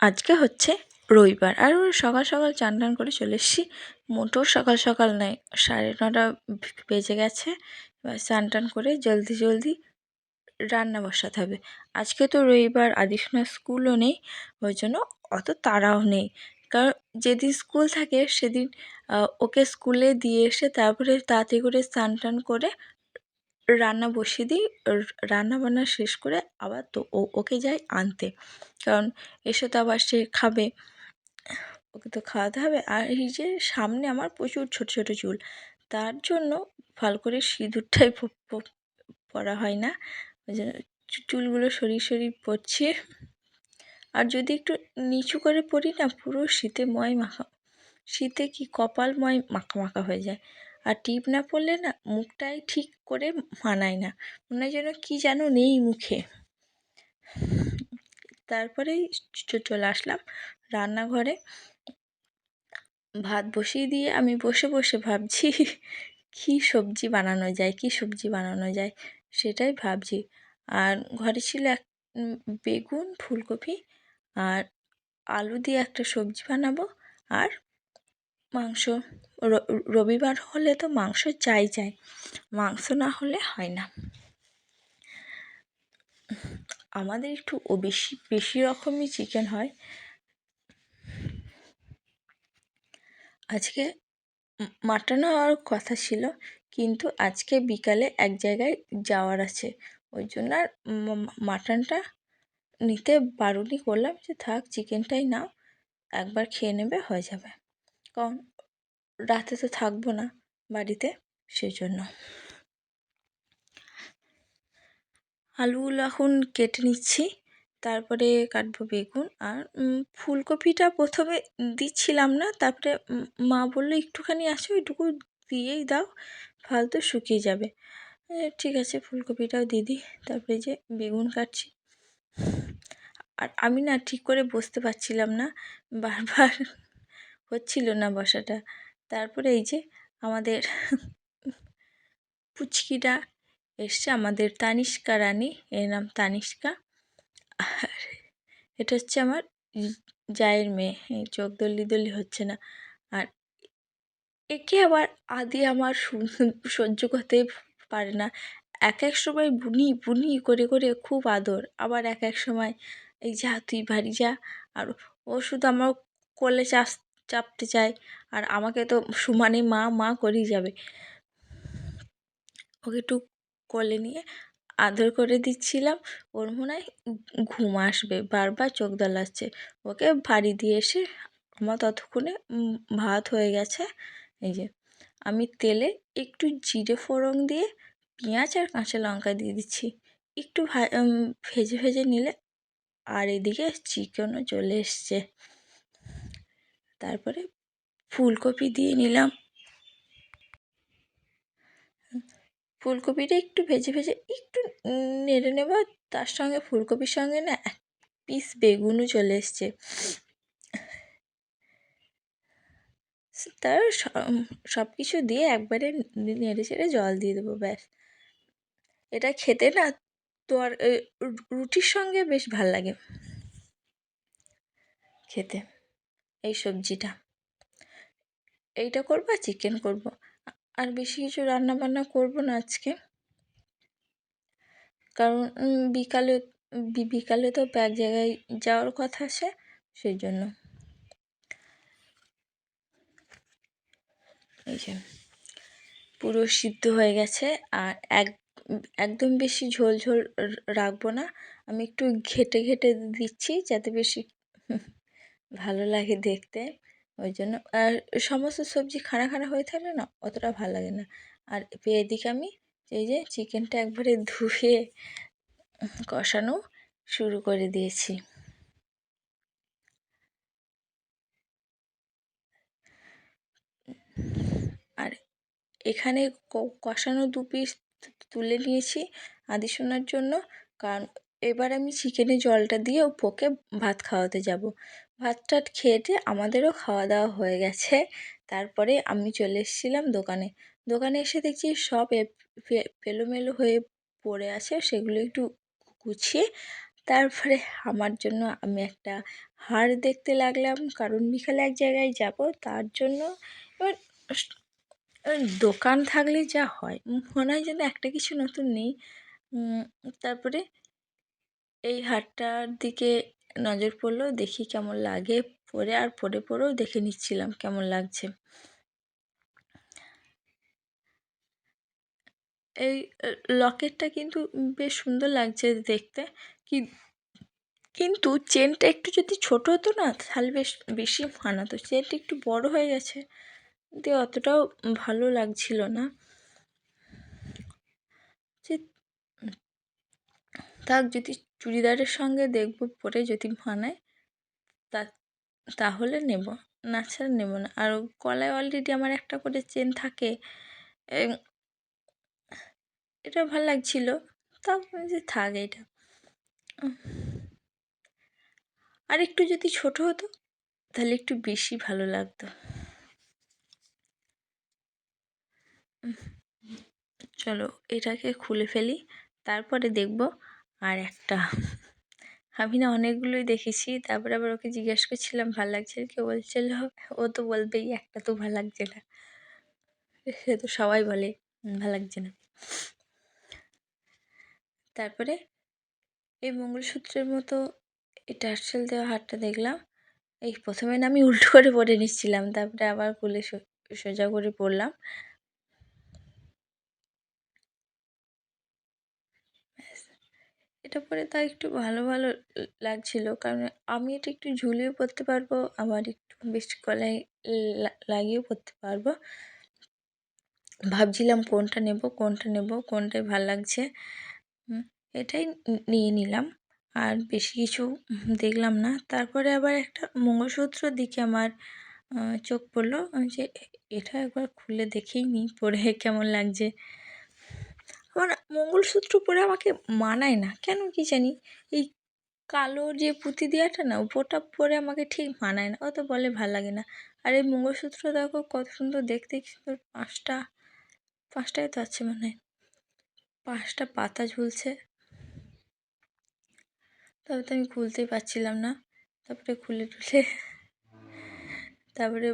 আজকে হচ্ছে রবিবার। আর ওই সকাল সকাল চান টান করে চলে এসেছি। মোটেও সকাল সকাল নয়, সাড়ে নটা বেজে গেছে। এবার স্নান টান করে জলদি জলদি রান্না বসাতে হবে। আজকে তো রবিবার আদিশোনার স্কুলও নেই, ওই জন্য অত তাড়াও নেই। কারণ যেদিন স্কুল থাকে সেদিন ওকে স্কুলে দিয়ে এসে তারপরে তাড়াতাড়ি করে স্নান টান করে রান্না বসিয়ে দিই রান্না বান্না শেষ করে আবার তো ও, ওকে যাই আনতে। কারণ এসে তো আবার সে খাবে, ওকে তো খাওয়াতে হবে। আর এই যে সামনে আমার প্রচুর ছোটো ছোটো চুল, তার জন্য ভালো করে সিঁদুরটাই পরা হয় না। ওই জন্য চুলগুলো সরিয়ে সরিয়ে পড়ছে আর যদি একটু নিচু করে পড়ি না, পুরো শীতে ময় মাখা, শীতে কি কপাল ময় মাখা মাখা হয়ে যায়। আর টিপ না পরলে না মুখটাই ঠিক করে মানায় না। মনে হয় যেন কী যেন নেই মুখে। তারপরেই চলে আসলাম রান্নাঘরে। ভাত বসিয়ে দিয়ে আমি বসে বসে ভাবছি, কী সবজি বানানো যায়, কী সবজি বানানো যায় সেটাই ভাবছি। আর ঘরে ছিল এক বেগুন, ফুলকপি আর আলু দিয়ে একটা সবজি বানাবো আর মাংস। রবিবার হলে তো মাংস চাই চাই, মাংস না হলে হয় না। আমাদের একটু বেশি বেশি রকমই চিকেন হয়। আজকে মাটন হওয়ার কথা ছিল, কিন্তু আজকে বিকালে এক জায়গায় যাওয়ার আছে। ওই জন্য আর মাটনটা নিতে বারণই করলাম যে থাক, চিকেনটাই নাও, একবার খেয়ে নেবে, হয়ে যাবে। কারণ রাতে তো থাকব না বাড়িতে সেই জন্য আলুগুলো এখন কেটে নিচ্ছি, তারপরে কাটবো বেগুন আর ফুলকপিটা প্রথমে দিচ্ছিলাম না, তারপরে মা বলল, একটুখানি আছে, ওইটুকু দিয়েই দাও, ফালতু শুকিয়ে যাবে। ঠিক আছে, ফুলকপিটাও দিয়ে দিই, তারপরে যে বেগুন কাটছি। আর আমি না ঠিক করে বসতে পারছিলাম না, বারবার হচ্ছিল না বসাটা। তারপরে এই যে আমাদের পুচকিটা এসছে, আমাদের তানিষ্কা রানী, এর নাম তানিষ্কা। আর এটা হচ্ছে আমার জায়ের মেয়ে চোখ দলি দলি হচ্ছে না। আর একে আবার আদি আমার সহ্য করতে পারে না। এক এক সময় বুনি বুনি করে করে খুব আদর। আবার এক এক সময়, এই যা, তুই বাড়ি যা। আর ও শুধু আমার কোলে চাপ চাপতে চায়। আর আমাকে তো সমানে মা মা করেই যাবে। ওকে একটু কোলে নিয়ে আদর করে দিচ্ছিলাম। ওর মনে হয় ঘুম আসবে, বারবার চোখ দোলাচ্ছে। ওকে বাড়ি দিয়ে এসে আমার ততক্ষণে ভাত হয়ে গেছে। এই যে, আমি তেলে একটু জিরে ফোড়ন দিয়ে পেঁয়াজ আর কাঁচা লঙ্কা দিয়ে দিচ্ছি। একটু ভেজে ভেজে নিলে আর এদিকে চিকেনও চলে এসছে। তারপরে ফুলকপি দিয়ে নিলাম। ফুলকপিটা একটু ভেজে ভেজে একটু নেড়ে নেব। তার সঙ্গে ফুলকপির সঙ্গে না এক পিস বেগুনও চলে এসছে। তার সব কিছু দিয়ে একবারে নেড়ে চেড়ে জল দিয়ে দেবো, ব্যাস। এটা খেতে না তোর রুটির সঙ্গে বেশ ভালো লাগে। খেতে। এই সবজিটা। এইটা করব আর চিকেন করব। আর বেশি কিছু রান্না বান্না করব না আজকে। কারণ বিকালে বিকালে তো এক জায়গায় যাওয়ার কথা আছে, সেই জন্য। এই যে, পুরো সিদ্ধ হয়ে গেছে। আর এক, একদম বেশি ঝোল ঝোল রাখব না। আমি একটু ঘেটে ঘেটে দিচ্ছি যাতে বেশি ভালো লাগে দেখতে। ওই জন্য আর সমস্ত সবজি খাড়া খাড়া হয়ে থাকলে না অতটা ভালো লাগে না। আর এদিকে আমি এই যে চিকেনটা একবারে ধুয়ে কষানো শুরু করে দিয়েছি। আর এখানে কষানো দু পিস তুলে নিয়েছি আদি সোনার জন্য। কারণ এবার আমি চিকেনে জলটা দিয়ে ওকে ভাত খাওয়াতে যাব। ভাত টাত খেয়ে আমাদেরও খাওয়া দাওয়া হয়ে গেছে। তারপরে আমি চলে এসেছিলাম দোকানে। দোকানে এসে দেখছি সব এলোমেলো হয়ে পড়ে আছে, সেগুলো একটু গুছিয়ে তারপরে আমার জন্য আমি একটা হার দেখতে লাগলাম। কারণ বিকালে এক জায়গায় যাব, তার জন্য এবার দোকান থাকলে যা হয়। মনে হয় যেন একটা কিছু নতুন নেই। তারপরে এই হারটার দিকে নজর পড়ল, দেখি কেমন লাগে পরে আর পরে পরেও দেখে নিচ্ছিলাম কেমন লাগছে। এই লকেটটা কিন্তু বেশ সুন্দর লাগছে দেখতে। কি, কিন্তু চেনটা একটু যদি ছোটো হতো না, তাহলে বেশ বেশি মানাতো চেনটা একটু বড় হয়ে গেছে, দিয়ে অতটাও ভালো লাগছিল না। যে থাক, যদি চুড়িদারের সঙ্গে দেখব পরে যদি মানায় তা, তাহলে নেব। না ছাড়া নেব না। আর গলায় অলরেডি আমার একটা করে চেন থাকে এটা ভালো লাগছিল। তাও যে থাক এটা আর একটু যদি ছোটো হতো, তাহলে একটু বেশি ভালো লাগতো। চলো এটাকে খুলে ফেলি। তারপরে দেখব আর একটা। আমি না অনেকগুলোই দেখেছি, তারপরে আবার ওকে জিজ্ঞেস করছিলাম, ভালো লাগছে? কেউ বলছিল, ও তো বলবেই, একটা তো ভালো লাগছে না। সে তো সবাই বলে ভালো লাগছে না। তারপরে এই মঙ্গলসূত্রের মতো এই টার্সেল দেওয়া হারটা দেখলাম। এই প্রথমে না আমি উল্টো করে পরে নিচ্ছিলাম, তারপরে আবার খুলে সোজা করে পরলাম। এটা পরে তা একটু ভালো ভালো লাগছিল। কারণ আমি এটা একটু ঝুলিয়েও পরতে পারব, আবার একটু বেশ গলায় লাগিয়েও পরতে পারব। ভাবছিলাম কোনটা নেব কোনটা নেব কোনটায় ভালো লাগছে। এটাই নিয়ে নিলাম। আর বেশি কিছু দেখলাম না। তারপরে আবার একটা মঙ্গলসূত্র দিকে আমার চোখ পড়ল। যে এটা একবার খুলে দেখেই নিই পরে কেমন লাগছে। আমার মঙ্গলসূত্র পরে আমাকে মানায় না। কেন কি জানি? এই কালো যে পুঁতি দেওয়াটা না, ওটা পরে আমাকে ঠিক মানায় না। অত বলে ভালো লাগে না। আর এই মঙ্গলসূত্র দেখো কত সুন্দর, দেখতে সুন্দর। পাঁচটা, পাঁচটায় তো আছে মনে হয়। পাঁচটা পাতা ঝুলছে। তবে তো আমি খুলতেই পারছিলাম না। তারপরে খুলে টুলে তারপরে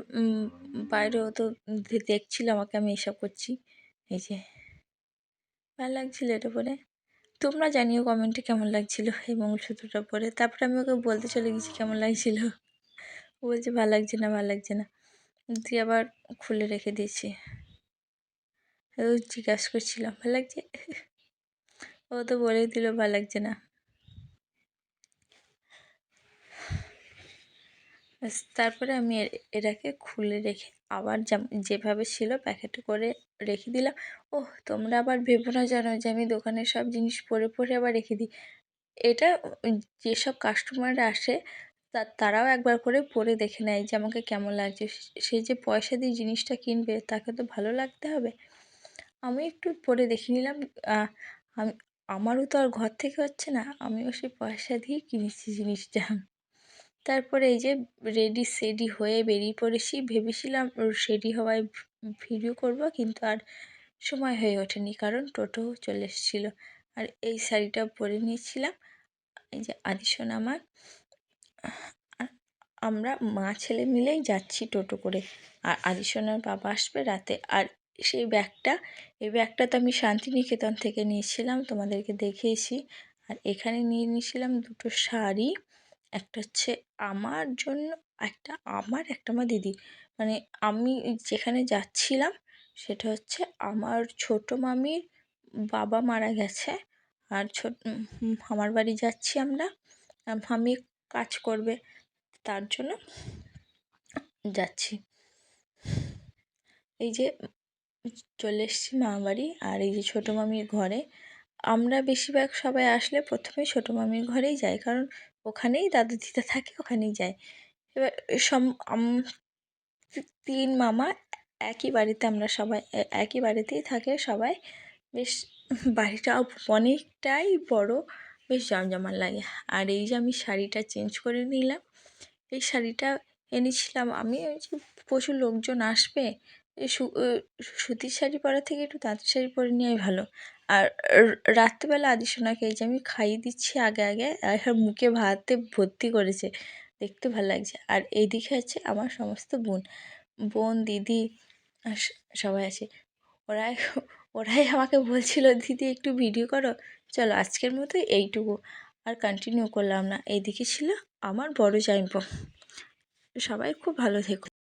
বাইরেও তো দেখছিল আমাকে, আমি এসব করছি। এই যে ভালো লাগছিল এটা পরে তোমরা জানিও কমেন্টে কেমন লাগছিল এই মঙ্গলসূত্রটা পরে তারপরে আমি ওকে বলতে চলে গেছি কেমন লাগছিল। ও বলছে, ভালো লাগছে না, ভালো লাগছে না। দিয়ে আবার খুলে রেখে দিয়েছি। জিজ্ঞাসা করছিলাম ভালো লাগছে? ও তো বলেই দিল, ভালো লাগছে না। তারপরে আমি এটাকে খুলে রেখে আবার যেভাবে ছিল প্যাকেটে করে রেখে দিলাম। ও তোমরা আবার ভেবো না জানো যে আমি দোকানের সব জিনিস পরে পরে আবার রেখে দিই। এটা যেসব কাস্টমাররা আসে, তা, তারাও একবার করে পরে দেখে নেয় যে আমাকে কেমন লাগছে। সে যে পয়সা দিয়ে জিনিসটা কিনবে, তাকে তো ভালো লাগতে হবে। আমি একটু পরে দেখে নিলাম আমি, আমারও তো আর ঘর থেকে হচ্ছে না, আমিও সেই পয়সা দিয়েই কিনেছি জিনিসটা। তারপরে এই যে রেডি সেডি হয়ে বেরিয়ে পড়েছি। ভেবেছিলাম রেডি হওয়ায় ভিডিও করব কিন্তু আর সময় হয়ে ওঠেনি কারণ টোটো চলে এসেছিল। আর এই শাড়িটা পরে নিয়েছিলাম। এই যে আদিশন আমার। আমরা মা, ছেলে মিলেই যাচ্ছি টোটো করে। আর আদিশনের বাবা আসবে রাতে। আর সেই ব্যাগটা, এই ব্যাগটা তো আমি শান্তিনিকেতন থেকে নিয়েছিলাম, তোমাদেরকে দেখিয়েছি। আর এখানে নিয়ে নিয়েছিলাম দুটো শাড়ি। একটা হচ্ছে আমার জন্য একটা আমার একটা আমার দিদি। মানে আমি যেখানে যাচ্ছিলাম সেটা হচ্ছে আমার ছোটো মামির বাবা মারা গেছে। আর ছোট আমার বাড়ি যাচ্ছি আমরা। মামি কাজ করবে তার জন্য যাচ্ছি। এই যে চলে এসেছি মামাবাড়ি আর এই যে ছোটো মামির ঘরে। আমরা বেশিরভাগ সবাই আসলে প্রথমেই ছোটো মামির ঘরেই যাই। কারণ ওখানেই দাদু দিদা থাকে, ওখানেই যায়। এবার সম তিন মামা একই বাড়িতে আমরা সবাই একই বাড়িতেই থাকে সবাই। বেশ বাড়িটা অনেকটাই বড়, বেশ জমজমাট লাগে। আর এই যে আমি শাড়িটা চেঞ্জ করে নিলাম, এই শাড়িটা এনেছিলাম আমি, ওই যে প্রচুর লোকজন আসবে সুতির শাড়ি পরার থেকে একটু তাঁতের শাড়ি পরে নেওয়াই ভালো। আর রাত্রিবেলা আদিসোনাকে এই যে আমি খাইয়ে দিচ্ছি আগে আগে, আর মুখে ভাতে ভর্তি করেছে। দেখতে ভালো লাগছে। আর এইদিকে আছে আমার সমস্ত বোন। বোন, দিদি সবাই আছে। ওরাই ওরাই আমাকে বলছিল, দিদি, একটু ভিডিও করো। চলো, আজকের মতো এইটুকু। আর কন্টিনিউ করলাম না। এইদিকে ছিল আমার বড় জামাইবাবু সবাই খুব ভালো থেকো।